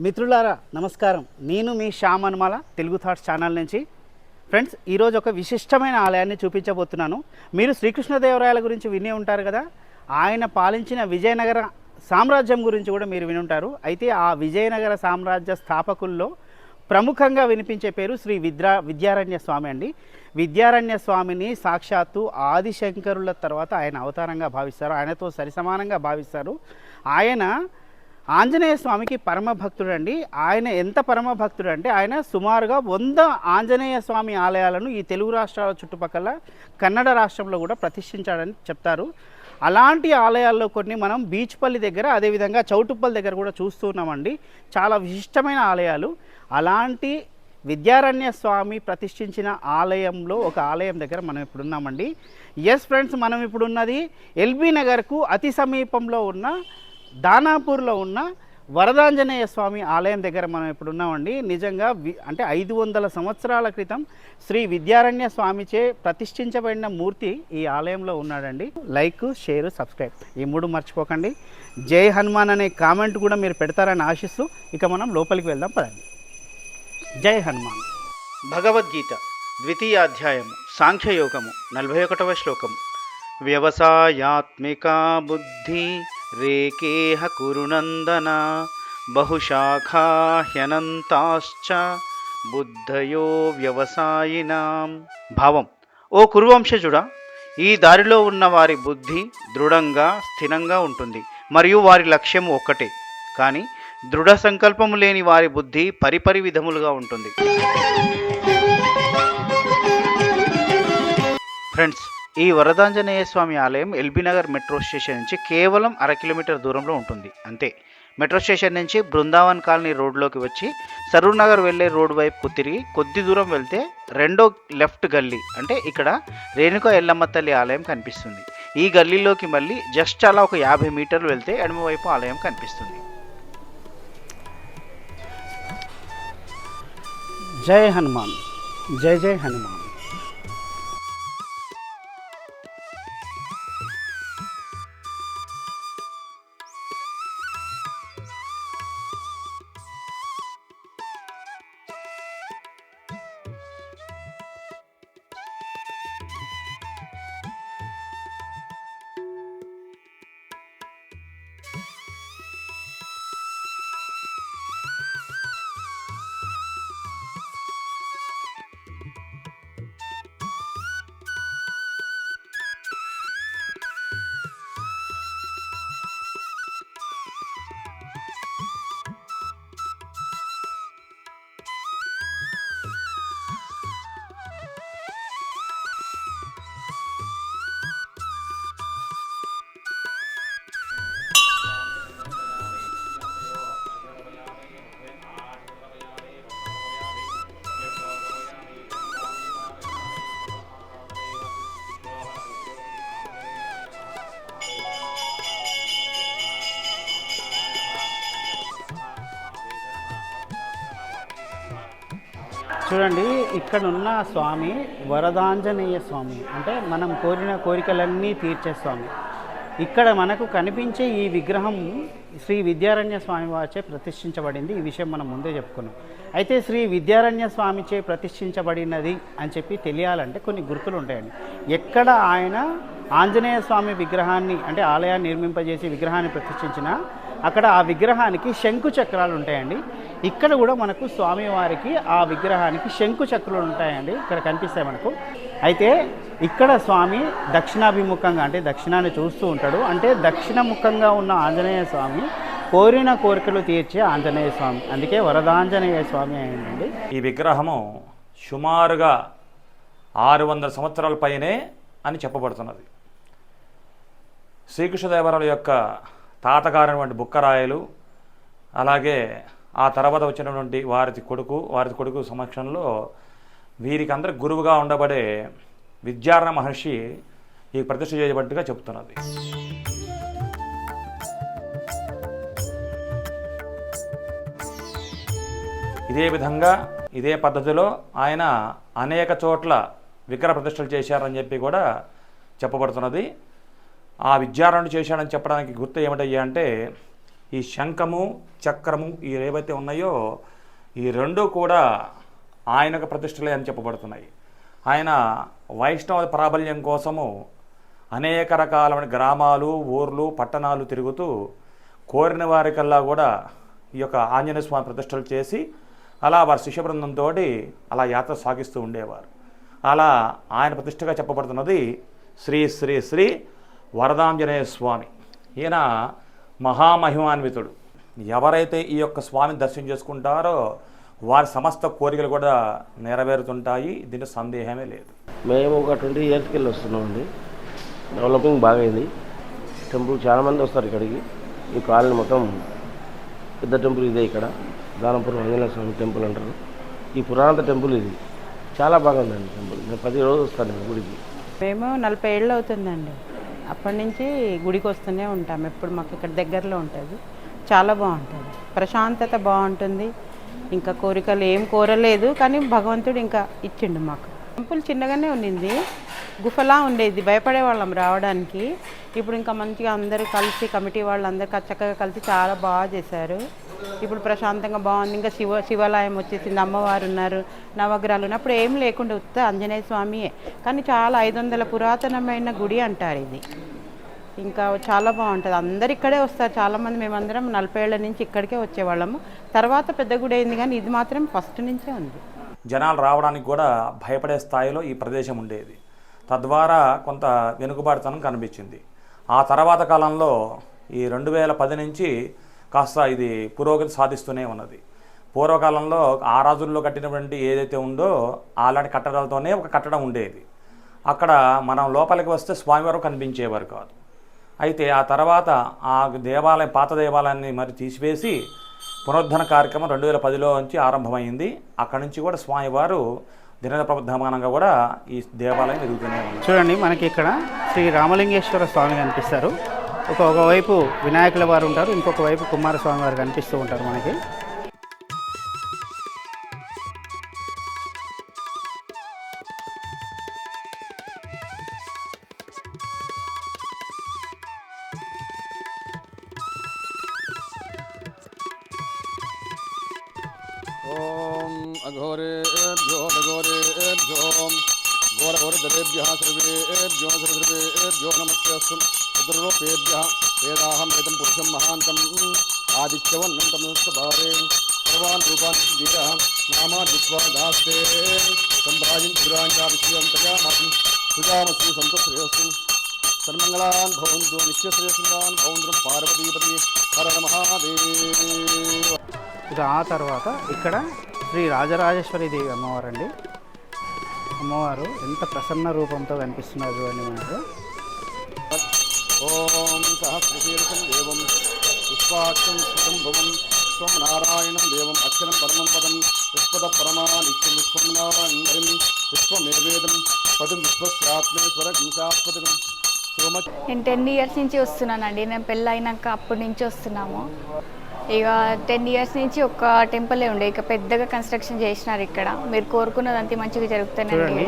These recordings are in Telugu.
మిత్రులారా నమస్కారం. నేను మీ శ్యామ్ అనుమాల తెలుగు థాట్స్ ఛానల్ నుంచి. ఫ్రెండ్స్ ఈరోజు ఒక విశిష్టమైన ఆలయాన్ని చూపించబోతున్నాను. మీరు శ్రీకృష్ణదేవరాయల గురించి వినే ఉంటారు కదా? ఆయన పాలించిన విజయనగర సామ్రాజ్యం గురించి కూడా మీరు వినుంటారు. అయితే ఆ విజయనగర సామ్రాజ్య స్థాపకుల్లో ప్రముఖంగా వినిపించే పేరు శ్రీ విద్రా విద్యారణ్య స్వామి అండి. విద్యారణ్య స్వామిని సాక్షాత్తు ఆదిశంకరుల తర్వాత ఆయన అవతారంగా భావిస్తారు. ఆయనతో సరిసమానంగా భావిస్తారు. ఆయన ఆంజనేయ స్వామికి పరమభక్తుడు అండి ఆయన ఎంత పరమ భక్తుడు అంటే ఆయన సుమారుగా వంద ఆంజనేయ స్వామి ఆలయాలను ఈ తెలుగు రాష్ట్రాల చుట్టుపక్కల కన్నడ రాష్ట్రంలో కూడా ప్రతిష్ఠించాడని చెప్తారు. అలాంటి ఆలయాల్లో కొన్ని మనం బీచ్పల్లి దగ్గర అదేవిధంగా చౌటుప్పల్ దగ్గర కూడా చూస్తున్నామండి చాలా విశిష్టమైన ఆలయాలు. అలాంటి విద్యారణ్య స్వామి ప్రతిష్ఠించిన ఆలయంలో ఒక ఆలయం దగ్గర మనం ఇప్పుడున్నామండి. ఎస్ ఫ్రెండ్స్ మనం ఇప్పుడున్నది ఎల్బీ నగర్కు అతి సమీపంలో ఉన్న దానాపూర్లో ఉన్న వరదాంజనేయ స్వామి ఆలయం దగ్గర మనం ఇప్పుడు ఉన్నామండి. నిజంగా వి అంటే ఐదు వందల సంవత్సరాల క్రితం శ్రీ విద్యారణ్య స్వామిచే ప్రతిష్ఠించబడిన మూర్తి ఈ ఆలయంలో ఉన్నాడండి. లైక్ షేర్ సబ్స్క్రైబ్ ఈ మూడు మర్చిపోకండి. జై హనుమాన్ అనే కామెంట్ కూడా మీరు పెడతారని ఆశిస్తూ ఇక మనం లోపలికి వెళ్దాం పదండి. జై హనుమాన్. భగవద్గీత ద్వితీయాధ్యాయము సాంఖ్యయోగము నలభై ఒకటవ శ్లోకము. వ్యవసాయాత్మికా బుద్ధి రేకేహ కురునందన బహుశాఖా హ్యనంతాశ్చ బుద్ధయో వ్యవసాయినాం భావం ఓ కురువంశజుడా ఈ దారిలో ఉన్న వారి బుద్ధి దృఢంగా స్థిరంగా ఉంటుంది. మరియు వారి లక్ష్యం ఒక్కటే. కానీ దృఢ సంకల్పము లేని వారి బుద్ధి పరిపరి విధములుగా ఉంటుంది. ఫ్రెండ్స్ ఈ వరదాంజనేయ స్వామి ఆలయం ఎల్బీ నగర్ మెట్రో స్టేషన్ నుంచి కేవలం అర కిలోమీటర్ దూరంలో ఉంటుంది. అంతే. మెట్రో స్టేషన్ నుంచి బృందావన్ కాలనీ రోడ్లోకి వచ్చి సరూర్ నగర్ వెళ్ళే రోడ్ వైపుకు తిరిగి కొద్ది దూరం వెళ్తే రెండో లెఫ్ట్ గల్లీ అంటే ఇక్కడ రేణుక ఎల్లమ్మ తల్లి ఆలయం కనిపిస్తుంది. ఈ గల్లీలోకి మళ్ళీ జస్ట్ అలా ఒక యాభై మీటర్లు వెళ్తే ఎడమవైపు ఆలయం కనిపిస్తుంది. జై హనుమాన్. జై జై హనుమాన్. చూడండి ఇక్కడ ఉన్న స్వామి వరదాంజనేయ స్వామి అంటే మనం కోరిన కోరికలన్నీ తీర్చే స్వామి. ఇక్కడ మనకు కనిపించే ఈ విగ్రహం శ్రీ విద్యారణ్య స్వామి వారిచే ప్రతిష్ఠించబడింది. ఈ విషయం మనం ముందే చెప్పుకున్నాం. అయితే శ్రీ విద్యారణ్య స్వామిచే ప్రతిష్ఠించబడినది అని చెప్పి తెలియాలంటే కొన్ని గుర్తులు ఉంటాయండి. ఎక్కడ ఆయన ఆంజనేయ స్వామి విగ్రహాన్ని అంటే ఆలయాన్ని నిర్మింపజేసి విగ్రహాన్ని ప్రతిష్ఠించినా అక్కడ ఆ విగ్రహానికి శంకు చక్రాలు ఉంటాయండి. ఇక్కడ కూడా మనకు స్వామివారికి ఆ విగ్రహానికి శంకు చక్రాలు ఉంటాయండి. ఇక్కడ కనిపిస్తాయి మనకు. అయితే ఇక్కడ స్వామి దక్షిణాభిముఖంగా అంటే దక్షిణాన్ని చూస్తూ ఉంటాడు. అంటే దక్షిణముఖంగా ఉన్న ఆంజనేయ స్వామి కోరిన కోరికలు తీర్చే ఆంజనేయ స్వామి. అందుకే వరదాంజనేయ స్వామి అయిందండి. ఈ విగ్రహము సుమారుగా ఆరు వందల సంవత్సరాల పైనే అని చెప్పబడుతున్నది. శ్రీకృష్ణదేవరాయల యొక్క తాతగారైనటువంటి బుక్కరాయలు అలాగే ఆ తర్వాత వచ్చినటువంటి వారి కొడుకు వారి కొడుకు సమక్షంలో వీరికి అందరి గురువుగా ఉండబడే విద్యారణ మహర్షి ఈ ప్రతిష్ఠ చేయబట్టుగా చెప్తున్నది. ఇదే విధంగా ఇదే పద్ధతిలో ఆయన అనేక చోట్ల విగ్రహ ప్రతిష్టలు చేశారని చెప్పి కూడా చెప్పబడుతున్నది. ఆ విద్యారణ్యుడు చేశాడని చెప్పడానికి గుర్తు ఏమిటయ్యా అంటే ఈ శంఖము చక్రము ఈ ఏవైతే ఉన్నాయో ఈ రెండు కూడా ఆయనకు ప్రతిష్టలే అని చెప్పబడుతున్నాయి. ఆయన వైష్ణవ ప్రాబల్యం కోసము అనేక రకాలైన గ్రామాలు ఊర్లు పట్టణాలు తిరుగుతూ కోరిన వారికల్లా కూడా ఈ యొక్క ఆంజనేయ స్వామి ప్రతిష్టలు చేసి అలా వారి శిష్య బృందంతో అలా యాత్ర సాగిస్తూ ఉండేవారు. అలా ఆయన ప్రతిష్టగా చెప్పబడుతున్నది శ్రీ శ్రీ శ్రీ వరదాంజనేయ స్వామి. ఈయన మహామహిమాన్వితుడు. ఎవరైతే ఈ యొక్క స్వామిని దర్శనం చేసుకుంటారో వారి సమస్త కోరికలు కూడా నెరవేరుతుంటాయి. దీంట్లో సందేహమే లేదు. మేము ఒక ట్వంటీ ఇయర్స్కి వెళ్ళి వస్తున్నామండి. డెవలపింగ్ బాగా అయింది టెంపుల్ చాలామంది వస్తారు ఇక్కడికి. ఈ కాలనీ మొత్తం పెద్ద టెంపుల్ ఇదే ఇక్కడ. దానపురం ఆంజనేయ స్వామి టెంపుల్ అంటారు. ఈ పురాతన టెంపుల్ ఇది. చాలా బాగుందండి టెంపుల్. నేను పది రోజులు వస్తాను గుడికి. మేము నలభై ఏళ్ళు అవుతుందండి. అప్పటి నుంచి గుడికి వస్తూనే ఉంటాం. ఎప్పుడు మాకు ఇక్కడ దగ్గరలో ఉంటుంది. చాలా బాగుంటుంది. ప్రశాంతత బాగుంటుంది. ఇంకా కోరికలు ఏం కోరలేదు కానీ భగవంతుడు ఇంకా ఇచ్చిండు మాకు. టెంపుల్ చిన్నగానే ఉండింది గుఫలా ఉండేది. భయపడే వాళ్ళం రావడానికి. ఇప్పుడు ఇంకా మంచిగా అందరూ కలిసి కమిటీ వాళ్ళందరూ చక్కగా కలిసి చాలా బాగా చేశారు. ఇప్పుడు ప్రశాంతంగా బాగుంది. ఇంకా శివ శివాలయం వచ్చేసింది. అమ్మవారు ఉన్నారు. నవగ్రహాలు ఉన్నారు. అప్పుడు ఏం లేకుండా ఉత్త ఆంజనేయ స్వామియే. కానీ చాలా ఐదు వందల పురాతనమైన గుడి అంటారు ఇది. ఇంకా చాలా బాగుంటుంది. అందరు ఇక్కడే వస్తారు. చాలామంది మేమందరం నలభై ఏళ్ళ నుంచి ఇక్కడికే వచ్చేవాళ్ళము. తర్వాత పెద్ద గుడి అయింది కానీ ఇది మాత్రం ఫస్ట్ నుంచే ఉంది. జనాలు రావడానికి కూడా భయపడే స్థాయిలో ఈ ప్రదేశం ఉండేది. తద్వారా కొంత వెనుకబాటుతనం కనిపించింది. ఆ తర్వాత కాలంలో ఈ రెండు వేల పది నుంచి కాస్త ఇది పురోగతి సాధిస్తూనే ఉన్నది. పూర్వకాలంలో ఆ రాజుల్లో కట్టినటువంటి ఏదైతే ఉందో అలాంటి కట్టడాలతోనే ఒక కట్టడం ఉండేది. అక్కడ మనం లోపలికి వస్తే స్వామివారు కనిపించేవారు కాదు. అయితే ఆ తర్వాత ఆ దేవాలయం పాత దేవాలయాన్ని మరి తీసివేసి పునరుద్ధరణ కార్యక్రమం రెండు వేల పదిలో నుంచి ఆరంభమైంది. అక్కడి నుంచి కూడా స్వామివారు దినద ప్రబద్ధమానంగా కూడా ఈ దేవాలయం ఎదుగుతూనే ఉంది చూడండి మనకి ఇక్కడ శ్రీ రామలింగేశ్వర స్వామి కనిపిస్తారు. ఒక ఒకవైపు వినాయకుల వారు ఉంటారు ఇంకొక వైపు కుమారస్వామి వారు కనిపిస్తూ ఉంటారు మనకి. ఓం అఘోరే భ్యో అఘోరే భ్యోం घोरघोरदरेभ्यः सर्वेभ्यो सर्वेभ्यो नमस्तेऽस्तु रुद्ररूपेभ्यः वेदाहमेतं पुरुषं महान्तम् आदित्यवन्नं तमस्तभारे सर्वान् रूपान् वीरः नामादित्वा दास्ते सम्भ्राजिं पुराञ्चाविश्वं तयामसि सुजामसि सन्तश्रेयस्तु सर्वमङ्गलान् भवन्तु नित्यश्रेयसुन्दान् भवन्तु पार्वतीपति हर महादेव ఇక ఆ తర్వాత ఇక్కడ శ్రీ రాజరాజేశ్వరి దేవి అమ్మవారు అండి అమ్మవారు ఎంత ప్రసన్న రూపంతో కనిపిస్తున్నారు అని మనకు. ఓం సహస్రశీర్షం దేవం పుష్పాక్షం సుసంభవం స్వం నారాయణం దేవం అక్షరం పరమం పదం విశ్వద పరమా నిత్యం విశ్వం నారాయణం విశ్వమేవేదం పదం విశ్వస్యాత్మేశ్వర హింసాత్పదకం నేను టెన్ ఇయర్స్ నుంచి వస్తున్నానండి. నేను పెళ్ళైనాక అప్పటి నుంచి వస్తున్నాము. ఇక టెన్ ఇయర్స్ నుంచి ఒక టెంపులే ఉండే. ఇక పెద్దగా కన్స్ట్రక్షన్ చేసినారు ఇక్కడ. మీరు కోరుకున్నది మంచిగా జరుగుతానండి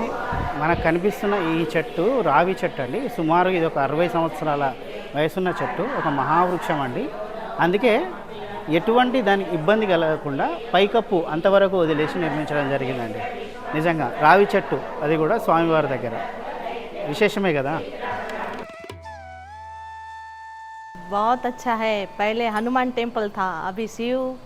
మనకు కనిపిస్తున్న ఈ చెట్టు రావి చెట్టు అండి. సుమారు ఇది ఒక అరవై సంవత్సరాల వయసున్న చెట్టు ఒక మహావృక్షం అండి. అందుకే ఎటువంటి దానికి ఇబ్బంది కలగకుండా పైకప్పు అంతవరకు వదిలేసి నిర్మించడం జరిగిందండి. నిజంగా రావి చెట్టు అది కూడా స్వామివారి దగ్గర. విశేషమే కదా? बहुत अच्छा है पहले हनुमान टेम्पल था अभी शिव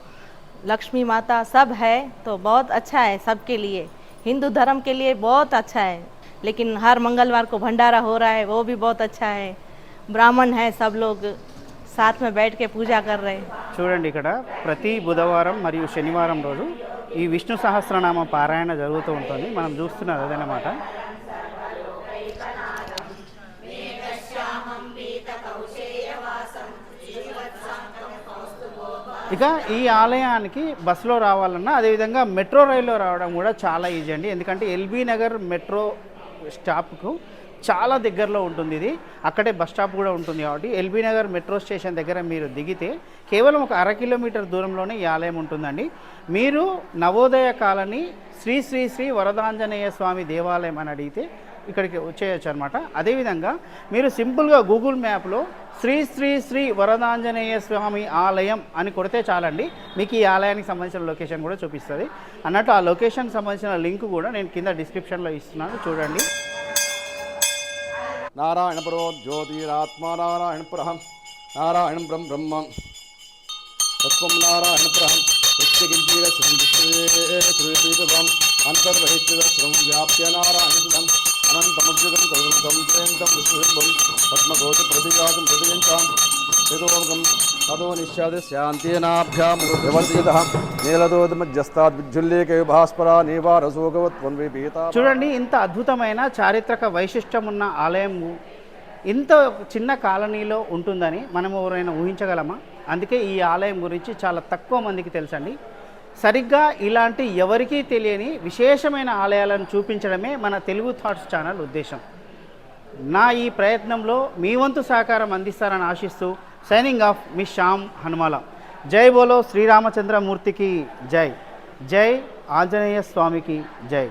लक्ष्मी माता सब है तो बहुत अच्छा है सबके लिए हिंदू धर्म के लिए बहुत अच्छा है लेकिन हर मंगलवार को भंडारा हो रहा है वो भी बहुत अच्छा है ब्राह्मण है सब लोग साथ में बैठ के पूजा कर रहे हैं చూడండి ఇక్కడ ప్రతి బుధవారం మరియు శనివారం రోజు ఈ విష్ణు సహస్రనామ పారాయణ జరుగుతూ ఉంటుంది మనం చూస్తున్నది అదనమాట ఇక ఈ ఆలయానికి బస్సులో రావాలన్నా అదేవిధంగా మెట్రో రైల్లో రావడం కూడా చాలా ఈజీ అండి. ఎందుకంటే ఎల్బీ నగర్ మెట్రో స్టాప్కు చాలా దగ్గరలో ఉంటుంది ఇది. అక్కడే బస్ స్టాప్ కూడా ఉంటుంది కాబట్టి ఎల్బీ నగర్ మెట్రో స్టేషన్ దగ్గర మీరు దిగితే కేవలం ఒక అర కిలోమీటర్ దూరంలోనే ఈ ఆలయం ఉంటుందండి. మీరు నవోదయ కాలనీ శ్రీ శ్రీ శ్రీ వరదాంజనేయ స్వామి దేవాలయం అని అడిగితే ఇక్కడికి వచ్చేయచ్చు అనమాట అదేవిధంగా మీరు సింపుల్గా గూగుల్ మ్యాప్లో శ్రీ శ్రీ శ్రీ వరదాంజనేయ స్వామి ఆలయం అని కొడితే చాలండి. మీకు ఈ ఆలయానికి సంబంధించిన లొకేషన్ కూడా చూపిస్తుంది. అన్నట్టు ఆ లొకేషన్ సంబంధించిన లింక్ కూడా నేను కింద డిస్క్రిప్షన్లో ఇస్తున్నాను. చూడండి. నారాయణపురో జ్యోతిరాత్మ నారాయణపురం నారాయణ బ్రహ్మ బ్రహ్మ. తత్వం నారాయణ పురహం నిత్యకించీర శ్రీపీఠం అంతర్వహిత్యదశ్రం వ్యాప్య నారాయణ సుధం అనంతమద్యుగం కరుణం జయంతం విష్ణుబం పద్మకోటి ప్రతిజాతం ప్రతిగంచాం యథోగం తదో నిశ్చాది శాంతేనాభ్యాం వివర్తిత నీలదోదమధ్యస్తాద్విజ్జుల్లేక భాస్పరా నీవారసోగవత్వం విపీత చూడండి ఇంత అద్భుతమైన చారిత్రక వైశిష్టం ఉన్న ఆలయం ఇంత చిన్న కాలనీలో ఉంటుందని మనం ఎవరైనా ఊహించగలమా? అందుకే ఈ ఆలయం గురించి చాలా తక్కువ మందికి తెలుసండి. సరిగ్గా ఇలాంటి ఎవరికీ తెలియని విశేషమైన ఆలయాలను చూపించడమే మన తెలుగు థాట్స్ ఛానల్ ఉద్దేశం. నా ఈ ప్రయత్నంలో మీ వంతు సహకారం అందిస్తారని ఆశిస్తూ సైనింగ్ ఆఫ్ మీ శ్యామ్ హనుమాల. జై బోలో శ్రీరామచంద్రమూర్తికి జై. జై ఆంజనేయ స్వామికి జై.